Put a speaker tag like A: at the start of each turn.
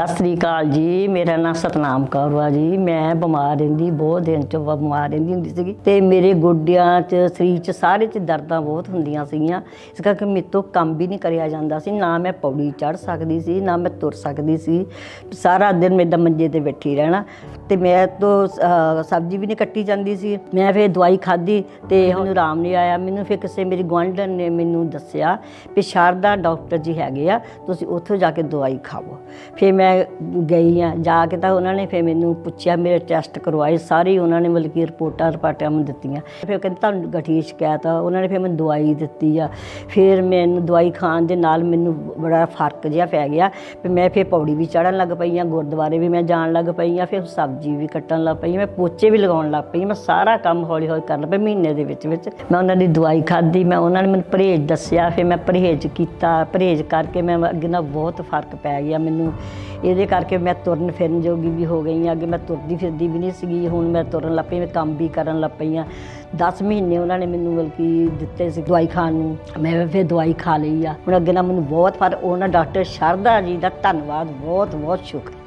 A: ਸਤਿ ਸ੍ਰੀ ਅਕਾਲ ਜੀ। ਮੇਰਾ ਨਾਮ ਸਤਨਾਮ ਕੌਰ ਵਾ ਜੀ। ਮੈਂ ਬਿਮਾਰ ਰਹਿੰਦੀ, ਬਹੁਤ ਦਿਨ ਚ ਬਿਮਾਰ ਰਹਿੰਦੀ ਹੁੰਦੀ ਸੀਗੀ। ਤੇ ਮੇਰੇ ਗੋਡਿਆਂ 'ਚ, ਸਰੀਰ 'ਚ, ਸਾਰੇ 'ਚ ਦਰਦਾਂ ਬਹੁਤ ਹੁੰਦੀਆਂ ਸੀਗੀਆਂ। ਇਸ ਕਰਕੇ ਮੇਰੇ ਤੋਂ ਕੰਮ ਵੀ ਨਹੀਂ ਕਰਿਆ ਜਾਂਦਾ ਸੀ। ਨਾ ਮੈਂ ਪੌੜੀ ਚੜ ਸਕਦੀ ਸੀ, ਨਾ ਮੈਂ ਤੁਰ ਸਕਦੀ ਸੀ। ਸਾਰਾ ਦਿਨ ਮੇਰਾ ਮੰਜੇ ਤੇ ਬੈਠੀ ਰਹਿਣਾ। ਤੇ ਮੈਂ ਤੋਂ ਸਬਜ਼ੀ ਵੀ ਨਹੀਂ ਕੱਟੀ ਜਾਂਦੀ ਸੀ। ਮੈਂ ਫਿਰ ਦਵਾਈ ਖਾਧੀ ਤੇ ਹੁਣ ਆਰਾਮ ਨਹੀਂ ਆਇਆ। ਮੈਨੂੰ ਫਿਰ ਕਿਸੇ ਮੇਰੀ ਗੁਆਂਢਣ ਨੇ ਮੈਨੂੰ ਦੱਸਿਆ ਵੀ ਸ਼ਾਰਦਾ ਡਾਕਟਰ ਜੀ ਹੈਗੇ ਆ, ਤੁਸੀਂ ਉੱਥੋਂ ਜਾ ਕੇ ਦਵਾਈ ਖਾਓ ਫਿਰ ਮੈਂ ਗਈ ਆ, ਜਾ ਕੇ ਤਾਂ ਉਹਨਾਂ ਨੇ ਫਿਰ ਮੈਨੂੰ ਪੁੱਛਿਆ, ਮੇਰੇ ਟੈਸਟ ਕਰਵਾਏ, ਸਾਰੇ ਉਹਨਾਂ ਨੇ ਮਤਲਬ ਕਿ ਰਿਪੋਰਟਾਂ ਰਿਪਾਰਟਾਂ ਮੈਨੂੰ ਦਿੱਤੀਆਂ। ਫਿਰ ਕਹਿੰਦੇ, ਤੁਹਾਨੂੰ ਗਠੀਏ ਸ਼ਿਕਾਇਤ ਆ। ਉਹਨਾਂ ਨੇ ਫਿਰ ਮੈਨੂੰ ਦਵਾਈ ਦਿੱਤੀ ਆ। ਫਿਰ ਮੈਨੂੰ ਦਵਾਈ ਖਾਣ ਦੇ ਨਾਲ ਮੈਨੂੰ ਬੜਾ ਫ਼ਰਕ ਜਿਹਾ ਪੈ ਗਿਆ ਫਿਰ ਮੈਂ ਫਿਰ ਪੌੜੀ ਵੀ ਚੜਨ ਲੱਗ ਪਈ ਆ, ਗੁਰਦੁਆਰੇ ਵੀ ਮੈਂ ਜਾਣ ਲੱਗ ਪਈ ਆ, ਫਿਰ ਸਬਜ਼ੀ ਵੀ ਕੱਟਣ ਲੱਗ ਪਈ ਮੈਂ ਪੋਚੇ ਵੀ ਲਗਾਉਣ ਲੱਗ ਪਈ ਆ, ਮੈਂ ਸਾਰਾ ਕੰਮ ਹੌਲੀ ਹੌਲੀ ਕਰਨ ਲੱਗ ਪਈ ਮਹੀਨੇ ਦੇ ਵਿੱਚ ਵਿੱਚ ਮੈਂ ਉਹਨਾਂ ਦੀ ਦਵਾਈ ਖਾਧੀ ਮੈਂ ਉਹਨਾਂ ਨੇ ਮੈਨੂੰ ਪਰਹੇਜ਼ ਦੱਸਿਆ ਫਿਰ ਮੈਂ ਪਰਹੇਜ਼ ਕੀਤਾ ਪਰਹੇਜ਼ ਕਰਕੇ ਮੈਂ ਅੱਗੇ ਨਾਲ ਬਹੁਤ ਫ਼ਰਕ ਪੈ ਗਿਆ ਮੈਨੂੰ। ਇਹਦੇ ਕਰਕੇ ਮੈਂ ਤੁਰਨ ਫਿਰਨ ਜੋਗੀ ਵੀ ਹੋ ਗਈ ਹਾਂ ਅੱਗੇ ਮੈਂ ਤੁਰਦੀ ਫਿਰਦੀ ਵੀ ਨਹੀਂ ਸੀਗੀ ਹੁਣ ਮੈਂ ਤੁਰਨ ਲੱਗ ਪਈ ਮੈਂ ਕੰਮ ਵੀ ਕਰਨ ਲੱਗ ਪਈ ਹਾਂ। 10 ਮਹੀਨੇ ਉਹਨਾਂ ਨੇ ਮੈਨੂੰ ਬਲਕਿ ਦਿੱਤੇ ਸੀ ਦਵਾਈ ਖਾਣ ਨੂੰ ਮੈਂ ਫਿਰ ਦਵਾਈ ਖਾ ਲਈ ਆ। ਹੁਣ ਅੱਗੇ ਨਾਲ ਮੈਨੂੰ ਬਹੁਤ ਫ਼ਰਕ ਉਹਨਾਂ ਡਾਕਟਰ ਸ਼ਰਦਾ ਜੀ ਦਾ ਧੰਨਵਾਦ ਬਹੁਤ ਬਹੁਤ ਸ਼ੁਕਰ।